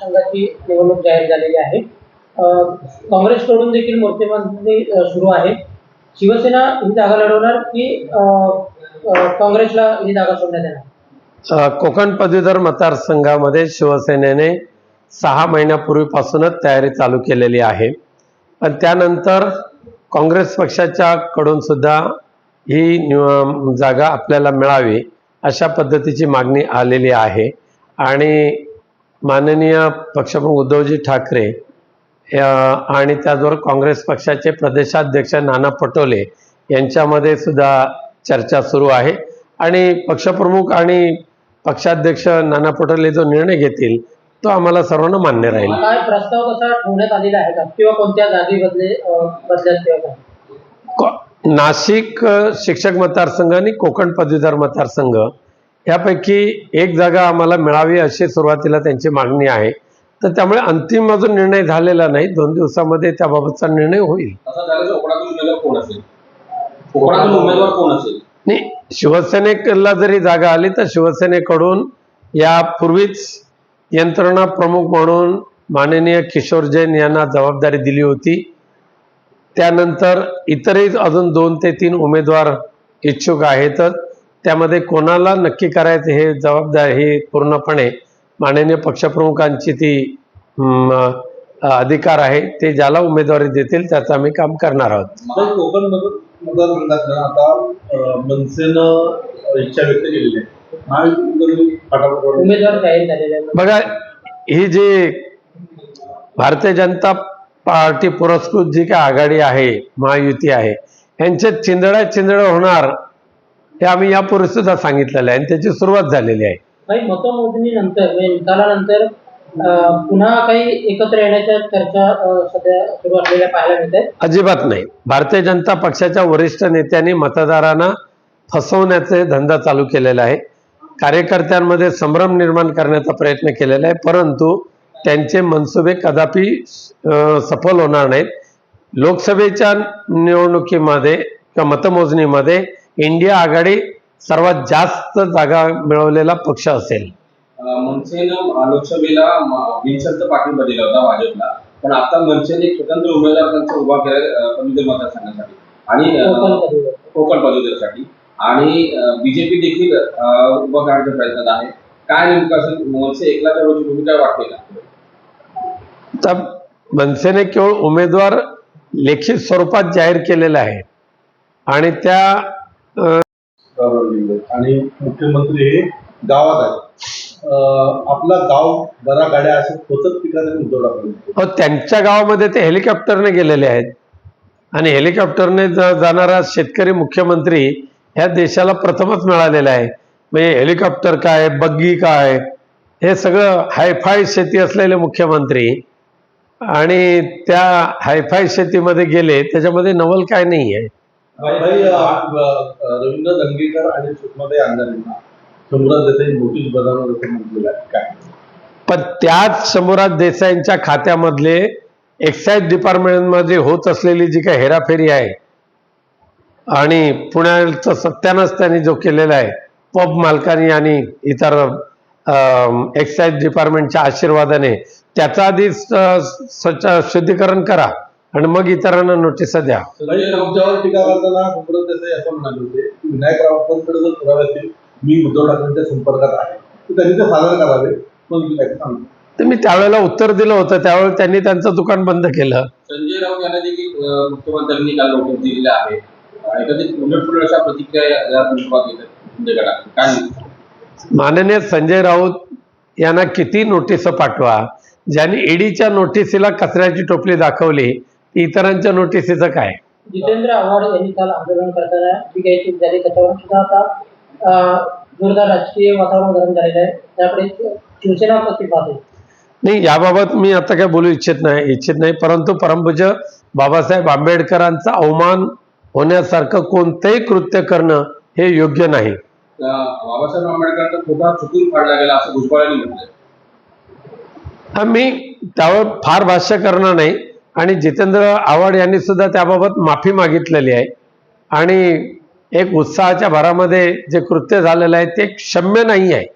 संघाची निवडणूक जाहीर झालेली आहे. काँग्रेसकडून देखील मोर्चेबांधणी सुरू आहे. शिवसेना ही जागा लढवणार की काँग्रेसला ही जागा सोडण्यात येणार? कोकण पदवीधर मतदारसंघामध्ये शिवसेनेने सहा महिन्यापूर्वीपासूनच तयारी चालू केलेली आहे. पण त्यानंतर काँग्रेस पक्षाच्या कडून सुद्धा ही जागा आपल्याला मिळावी अशा पद्धतीची मागणी आलेली आहे. आणि माननीय पक्षप्रमुख उद्धवजी ठाकरे आणि त्याचबरोबर काँग्रेस पक्षाचे प्रदेशाध्यक्ष नाना पटोले यांच्यामध्ये सुद्धा चर्चा सुरू आहे. आणि पक्षप्रमुख आणि पक्षाध्यक्ष नाना पटोले जो निर्णय घेतील तो आम्हाला सर्वांना मान्य राहील. काय प्रस्ताव कसा ठेवण्यात आलेला आहे का? किंवा कोणत्या जागी बदले बदल्यात नाशिक शिक्षक मतदारसंघ आणि कोकण पदवीधर मतदारसंघ यापैकी एक जागा आम्हाला मिळावी अशी सुरुवातीला त्यांची मागणी आहे. तर त्यामुळे अंतिम अजून निर्णय झालेला नाही. दोन दिवसामध्ये त्याबाबतचा निर्णय होईल. नाही शिवसेनेला जरी जागा आली तर शिवसेनेकडून यापूर्वीच यंत्रणा प्रमुख म्हणून माननीय किशोर जैन यांना जबाबदारी दिली होती. त्यानंतर इतरही अजून दोन ते तीन उमेदवार इच्छुक आहेतच. त्यामध्ये कोणाला नक्की करायचं हे जबाबदारी ही पूर्णपणे माननीय पक्षप्रमुखांची ती अधिकार आहे. ते ज्याला उमेदवारी देतील त्याचं आम्ही काम करणार कोकण आता मनसेनं इच्छा व्यक्त केलेली आहे. आहेत. बघा ही जी भारतीय जनता पार्टी पुरस्कृत जी काय आघाडी आहे महायुती आहे यांच्यात चिंदड्या चिंदड होणार हे आम्ही यापूर्वी सुद्धा सांगितलेलं आहे आणि त्याची सुरुवात झालेली आहे. काही मतमोजणीनंतर म्हणजे निकालानंतर पुन्हा काही एकत्र येण्याच्या चर्चा सध्या सुरू असलेल्या पाहायला मिळत अजिबात नाही. भारतीय जनता पक्षाच्या वरिष्ठ नेत्यांनी मतदारांना फसवण्याचे धंदा चालू केलेला आहे. कार्यकर्त्यांमध्ये संभ्रम निर्माण करण्याचा प्रयत्न केलेला आहे परंतु त्यांचे मनसुबे कदापि सफल होणार नाहीत. लोकसभेच्या निवडणुकीमध्ये किंवा मतमोजणीमध्ये इंडिया आघाडी सर्वात जास्त जागा मिळवलेला पक्ष असेल. मनसेनं लोकसभेला म- बिनशर्त पाठिंबा दिला होता भाजपला. पण आता मनसेने एक स्वतंत्र उमेदवार त्यांचा उभा केला पदवीधर मतदारसंघासाठी. आणि कोकण पदवीधरसाठी. बीजेपी देखील उभा करण्याच्या प्रयत्नात आहे. काय नेमकं असेल? मनसे एकला चळवळीची भूमिका वाटते का? तर मनसेने केवळ उमेदवार लेखी स्वरूपात जाहीर केलेला आहे. आणि त्या आणि मुख्यमंत्री हे गावात आहेत. आपला गाव बरा गाड्या असं पोचत पिकाने उद्धव ठाकरे त्यांच्या गावामध्ये ते हेलिकॉप्टरने गेलेले आहेत. आणि हेलिकॉप्टरने जाणारा शेतकरी मुख्यमंत्री ह्या देशाला प्रथमच मिळालेला आहे. म्हणजे हेलिकॉप्टर काय बग्गी काय हे सगळं हायफाय शेती असलेले मुख्यमंत्री आणि त्या हायफाय शेतीमध्ये गेले त्याच्यामध्ये नवल काय नाही आहे भाई रवींद्र दंगेकर आणि सुषमाताई अंधारेंना शंभराज देसाई नोटीस बजावणार असं म्हटलेलं आहे. काय? पण त्याच शंभूराज देसाईंच्या खात्यामधले एक्साईज डिपार्टमेंटमध्ये होत असलेली जी काही हेराफेरी आहे आणि पुण्याचं सत्यानच त्यांनी जो केलेला आहे पब मालकांनी आणि इतर एक्साईज डिपार्टमेंटच्या आशीर्वादाने त्याचा आधी शुद्धीकरण करा. आणि मग इतरांना नोटिसा द्या. तुमच्यावर टीका करताना देसाई असं म्हणाले होते की विनायक राऊतांकडे जर पुरावे असतील मी उद्धव ठाकरेंच्या संपर्कात आहे. तर त्यांनी ते सादर करावे. पण मी काय सांगतो तर मी त्यावेळेला उत्तर दिलं होतं. त्यावेळेला त्यांनी त्यांचं दुकान बंद केलं. संजय राऊत यांना देखील मुख्यमंत्र्यांनी काल नोटीस दिलेल्या आहे. अशा प्रतिक्रिया काय? माननीय संजय राऊत यांना किती नोटीस पाठवा? ज्यांनी ईडीच्या नोटिसीला कचऱ्याची टोपली दाखवली इतरांच्या नोटिसीचं काय? जितेंद्र आव्हाड यांनी काल आंदोलन करताना जी काही चूक झाली त्याच्यावर सुद्धा आता जोरदार राजकीय वातावरण गरम झालेलं आहे. त्याकडे शिवसेना कशी पाहते नाही याबाबत मी आता काय बोलू इच्छित नाही इच्छित नाही. परंतु परमपूज्य बाबासाहेब आंबेडकरांचा अवमान होण्यासारखं कोणतंही कृत्य करणं हे योग्य नाही. बाबासाहेब आंबेडकरांचा चुकून फाडला गेला असं भुजबळ यांनी म्हटलंय. हा मी त्यावर फार भाष्य करणार नाही. आणि जितेंद्र आव्हाड यांनी सुद्धा त्याबाबत माफी मागितलेली आहे. आणि एक उत्साहाच्या भरामध्ये जे कृत्य झालेलं आहे ते क्षम्य नाही आहे.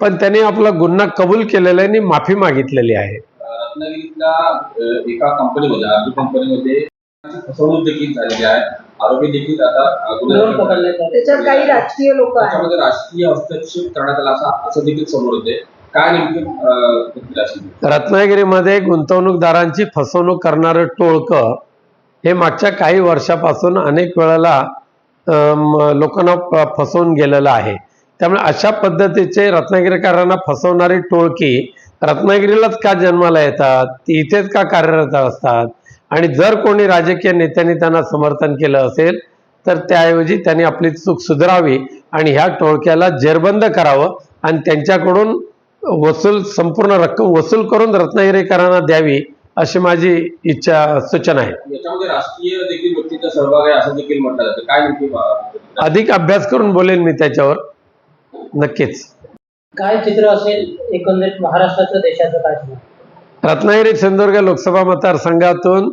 पण त्यांनी आपला गुन्हा कबूल केलेला आहे आणि माफी मागितलेली आहे. रत्नागिरीतल्या अ, एका कंपनीमध्ये आर्मी कंपनीमध्ये फसवणूक देखील झालेली आहे. आरोपी देखील आता अ, गुन्हा दोन दाखल झाले. पकडण्यात आले. त्याच्यात काही राजकीय लोक त्याच्यामध्ये राजकीय हस्तक्षेप करण्यात आला असा असं देखील समोर येते. काय नेमकं रत्नागिरीमध्ये गुंतवणूकदारांची फसवणूक करणारं टोळकं हे मागच्या काही वर्षापासून अनेक वेळेला लोकांना फसवून गेलेलं आहे. त्यामुळे अशा पद्धतीचे रत्नागिरीकरांना फसवणारी टोळकी रत्नागिरीलाच का जन्माला येतात? ती इथेच का कार्यरत असतात? आणि जर कोणी राजकीय नेत्यांनी त्यांना समर्थन केलं असेल तर त्याऐवजी त्यांनी आपली चूक सुधारावी आणि ह्या टोळक्याला जेरबंद करावं आणि त्यांच्याकडून वसूल संपूर्ण रक्कम वसूल करून रत्नागिरीकरांना द्यावी अशी माझी इच्छा सूचना आहे. याच्यामध्ये राजकीय देखील व्यक्तीचा सहभाग आहे असं देखील म्हटलं जातं. काय नेमकी अ, प्रतिक्रिया? अधिक अभ्यास करून बोलेन मी त्याच्यावर. नक्कीच. काय चित्र असेल एकंदरीत महाराष्ट्राचं देशाचं काय चित्र? रत्नागिरी सिंधुदुर्ग लोकसभा मतदारसंघातून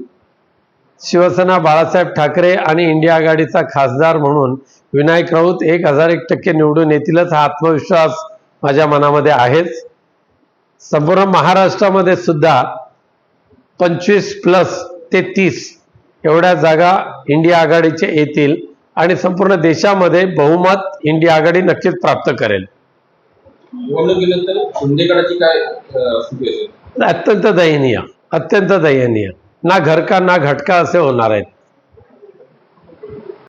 शिवसेना बाळासाहेब ठाकरे आणि इंडिया आघाडीचा खासदार म्हणून विनायक राऊत एक हजार एक टक्के निवडून येतीलच हा आत्मविश्वास माझ्या मनामध्ये आहेच. संपूर्ण महाराष्ट्रामध्ये सुद्धा पंचवीस प्लस ते तीस एवढ्या जागा इंडिया आघाडीचे येतील आणि संपूर्ण देशामध्ये बहुमत इंडिया आघाडी नक्कीच प्राप्त करेल. अत्यंत दयनीय अत्यंत दयनीय. ना घर का ना घटका असे होणार आहेत.